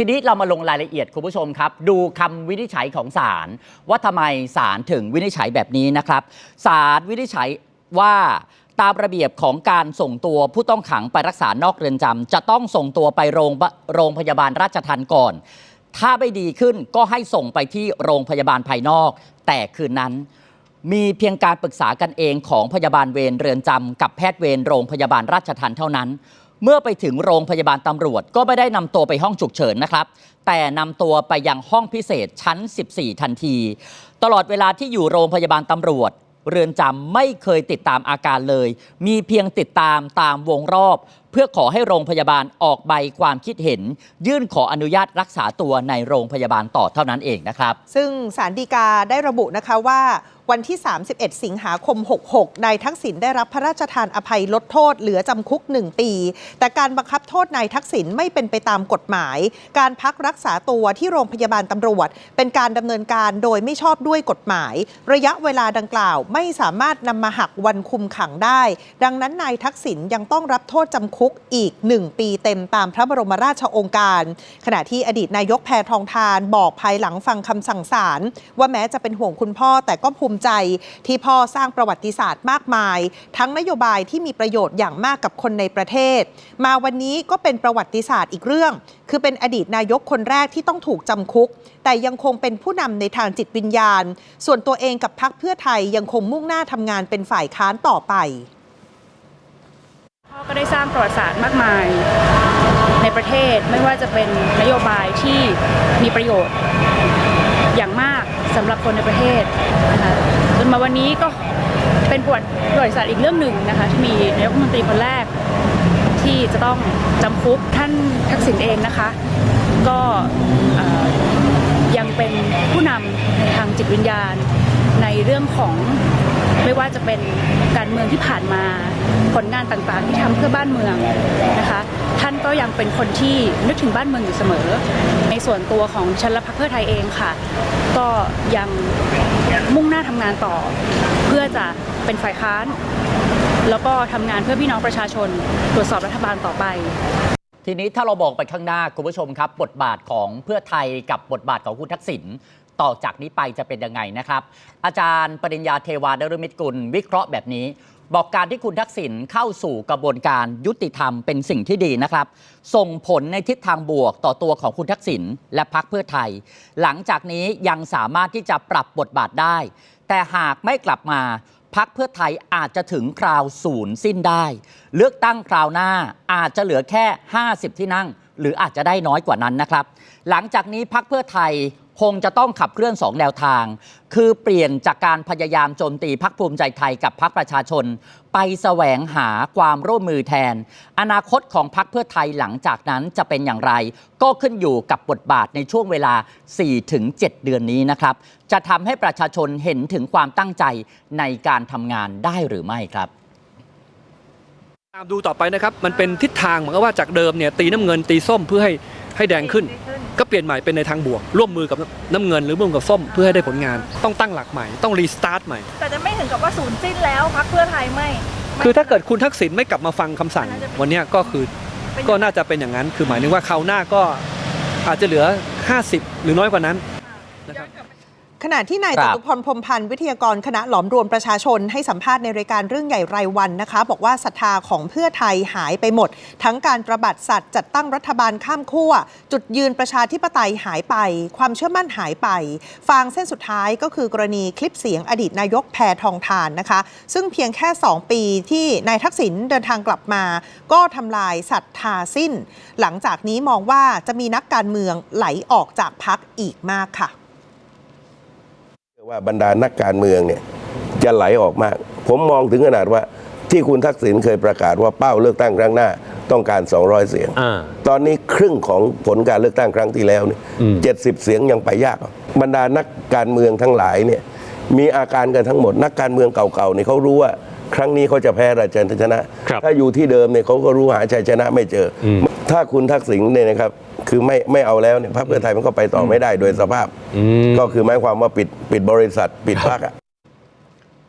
ทีนี้เรามาลงรายละเอียดคุณผู้ชมครับ ดูคำวินิจฉัยของศาลว่าทำไมศาลถึงวินิจฉัยแบบนี้นะครับศาลวินิจฉัยว่าตามระเบียบของการส่งตัวผู้ต้องขังไปรักษานอกเรือนจำจะต้องส่งตัวไปโรงโรงพยาบาลราชทันก่อน ถ้าไม่ดีขึ้นก็ให้ส่งไปที่โรงพยาบาลภายนอก แต่คืนนั้น มีเพียงการปรึกษากันเองของพยาบาลเวรเรือนจำกับแพทย์เวรโรงพยาบาลราชทันเท่านั้น เมื่อไปถึงโรงพยาบาลตำรวจก็ไม่ได้นำตัวไปห้องฉุกเฉินนะครับ แต่นำตัวไปยังห้องพิเศษชั้น 14 ทันที ตลอดเวลาที่อยู่โรงพยาบาลตำรวจ เรือนจำไม่เคยติดตามอาการเลย มีเพียงติดตามตามวงรอบเพื่อขอให้โรงพยาบาลออกใบความคิดเห็น ยื่นขออนุญาตรักษาตัวในโรงพยาบาลต่อเท่านั้นเองนะครับ ซึ่งสารดีกาได้ระบุนะคะว่าวันที่ 31 สิงหาคม 66 นายทักษิณได้รับพระราชทานอภัยลดโทษเหลือจำคุก 1 ปี แต่การบังคับโทษนายทักษิณไม่เป็นไปตามกฎหมาย การพักรักษาตัวที่โรงพยาบาลตำรวจ เป็นการดำเนินการโดยไม่ชอบด้วยกฎหมาย ระยะเวลาดังกล่าวไม่สามารถนำมาหักวันคุมขังได้ ดังนั้นนายทักษิณยังต้องรับโทษจำคุกคุกอีก 1 ปีเต็มตามพระบรมราชโองการ ขณะที่อดีตนายกแพทองทานบอกภายหลังฟังคำสั่งศาลว่าแม้จะเป็นห่วงคุณพ่อแต่ก็ภูมิใจที่พ่อสร้างประวัติศาสตร์มากมาย ทั้งนโยบายที่มีประโยชน์อย่างมากกับคนในประเทศ มาวันนี้ก็เป็นประวัติศาสตร์อีกเรื่อง คือเป็นอดีตนายกคนแรกที่ต้องถูกจำคุก แต่ยังคงเป็นผู้นำในทางจิตวิญญาณ ส่วนตัวเองกับพรรคเพื่อไทยยังคงมุ่งหน้าทำงานเป็นฝ่ายค้านต่อไป ก็ได้สร้างประวัติศาสตร์มากมายในประเทศไม่ว่าจะเป็นนโยบายที่มีประโยชน์อย่างมากสำหรับคนในประเทศนะคะจนมาวันนี้ก็เป็นประวัติประวัติศาสตร์อีกเรื่องหนึ่งนะคะที่มีนายกรัฐมนตรีคนแรกที่จะต้องจำคุกท่านทักษิณเองนะคะ ก็ยังเป็นผู้นำในทางจิตวิญญาณในเรื่องของ ไม่ว่าจะเป็นการเมืองที่ผ่านมาผลงานต่างๆ ที่ทำเพื่อบ้านเมืองนะคะท่านก็ยังเป็นคนที่นึกถึงบ้านเมืองอยู่เสมอ ในส่วนตัวของฉันและพรรคเพื่อไทยเองค่ะ ก็ยังมุ่งหน้าทำงานต่อ เพื่อจะเป็นฝ่ายค้าน แล้วก็ทำงานเพื่อพี่น้องประชาชน ตรวจสอบรัฐบาลต่อไปทีนี้ถ้าเราบอกไปข้างหน้าคุณผู้ชมครับ บทบาทของเพื่อไทยกับบทบาทของคุณทักษิณ ต่อจากนี้ไปจะเป็นยังไงนะครับ อาจารย์ปริญญาเทวาดรมิตรกุล วิเคราะห์แบบนี้ บอกการที่คุณทักษิณเข้าสู่กระบวนการยุติธรรมเป็นสิ่งที่ดีนะครับ ส่งผลในทิศทางบวกต่อตัวของคุณทักษิณและพรรคเพื่อไทย หลังจากนี้ยังสามารถที่จะปรับบทบาทได้ แต่หากไม่กลับมาพักเพื่อไทยอาจจะถึงคราวศูนย์สิ้นได้ เลือกตั้งคราวหน้าอาจจะเหลือแค่ 50 ที่นั่ง หรืออาจจะได้น้อยกว่านั้นนะครับ หลังจากนี้พักเพื่อไทย คงจะต้องขับเคลื่อนสองแนวทาง คือเปลี่ยนจากการพยายามโจมตีพักภูมิใจไทยกับพักประชาชน ไปแสวงหาความร่วมมือแทน อนาคตของพักเพื่อไทยหลังจากนั้นจะเป็นอย่างไร ก็ขึ้นอยู่กับบทบาทในช่วงเวลา 4-7 เดือนนี้นะครับ จะทำให้ประชาชนเห็นถึงความตั้งใจในการทำงานได้หรือไม่ครับตามดูต่อไปนะครับ มันเป็นทิศทางเหมือนกับว่าจากเดิมเนี่ยตีน้ำเงินตีส้มเพื่อให้ให้แดงขึ้น ก็เปลี่ยนใหม่เป็นในทางบวก ร่วมมือกับน้ำเงินหรือร่วมกับส้มเพื่อให้ได้ผลงาน ต้องตั้งหลักใหม่ต้องรีสตาร์ทใหม่ แต่จะไม่ถึงกับว่าศูนย์สิ้นแล้วพักเพื่อไทยไม่ไม่คือถ้าเกิดคุณทักษิณไม่กลับมาฟังคำสั่ง วันเนี้ยก็คือก็น่าจะเป็นอย่างนั้น คือหมายถึงว่าคราวหน้าก็อาจจะเหลือ 50 หรือน้อยกว่านั้นนะครับ ขณะที่นายคจรับตุพรพรหมพันธ์วิทยากรคณะหลอมรวมประชาชนให้สัมภาษณ์ในรายการเรื่องใหญ่รายวันนะคะ บอกว่าศรัทธาของเพื่อไทยหายไปหมด ทั้งการประบัดสัตว์จัดตั้งรัฐบาลข้ามขั้วจุดยืนประชาธิปไตยหายไป ความเชื่อมั่นหายไป ฟางเส้นสุดท้ายก็คือกรณีคลิปเสียงอดีตนายกแพทองทานนะคะ ซึ่งเพียงแค่ 2 ปีที่นายทักษิณเดินทางกลับมา ก็ทำลายศรัทธาสิ้น หลังจากนี้มองว่าจะมีนักการเมืองไหลออกจากพักอีกมากค่ะ ว่าบรรดานักการเมืองเนี่ยจะไหลออกมาก ผมมองถึงขนาดว่าที่คุณทักษิณเคยประกาศว่าเป้าเลือกตั้งครั้งหน้าต้องการ 200 เสียงอ่าตอนนี้ครึ่งของผลการเลือกตั้งครั้งที่แล้วเนี่ยอืมเจ็ดสิบเสียงยังไปยาก บรรดานักการเมืองทั้งหลายเนี่ยมีอาการกันทั้งหมด นักการเมืองเก่าๆเนี่ยเขารู้ว่าครั้งนี้เขาจะแพ้ราชชนะครับถ้าอยู่ที่เดิมเนี่ยเขาก็รู้หาชัยชนะไม่เจออมถ้าคุณทักษิณเนี่ยนะครับ คือไม่ไม่เอาแล้วเนี่ยพรรคเพื่อไทยมันก็ไปต่อไม่ได้โดยสภาพอืมก็คือหมายความว่าปิดปิดบริษัท ปิดพรรคอะ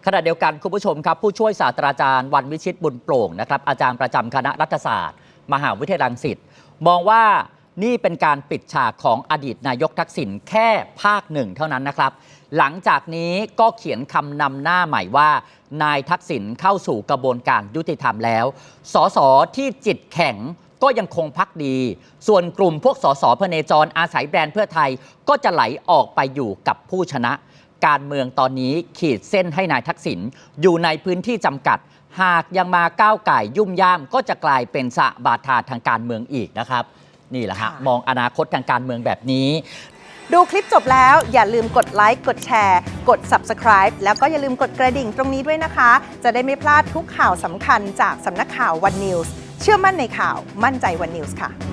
ขณะเดียวกันคุณผู้ชมครับ ผู้ช่วยศาสตราจารย์วันวิชิตบุญโปร่งนะครับอาจารย์ประจำคณะรัฐศาสตร์ มหาวิทยาลัยรังสิตมองว่านี่เป็นการปิดฉากของอดีตนายกทักษิณแค่ภาคหนึ่งเท่านั้นนะครับ หลังจากนี้ก็เขียนคำนำหน้าใหม่ว่า นายทักษิณเข้าสู่กระบวนการยุติธรรมแล้วสสที่จิตแข็ง ก็ยังคงพักดี ส่วนกลุ่มพวกสสพเนจรอาศัยแบรนด์เพื่อไทยก็จะไหลออกไปอยู่กับผู้ชนะ การเมืองตอนนี้ขีดเส้นให้นายทักษิณอยู่ในพื้นที่จำกัด หากยังมาก้าวไก่ยุ่มย่ามก็จะกลายเป็นสะบาทาทางการเมืองอีกนะครับ นี่แหละฮะค่ะมองอนาคตทางการเมืองแบบนี้ ดูคลิปจบแล้วอย่าลืมกดไลค์กดแชร์ กด Subscribe แล้วก็อย่าลืมกดกระดิ่งตรงนี้ด้วยนะคะ จะได้ไม่พลาดทุกข่าวสำคัญจากสำนักข่าววันนิวส์ เชื่อมั่นในข่าวมั่นใจวันนิวส์ค่ะ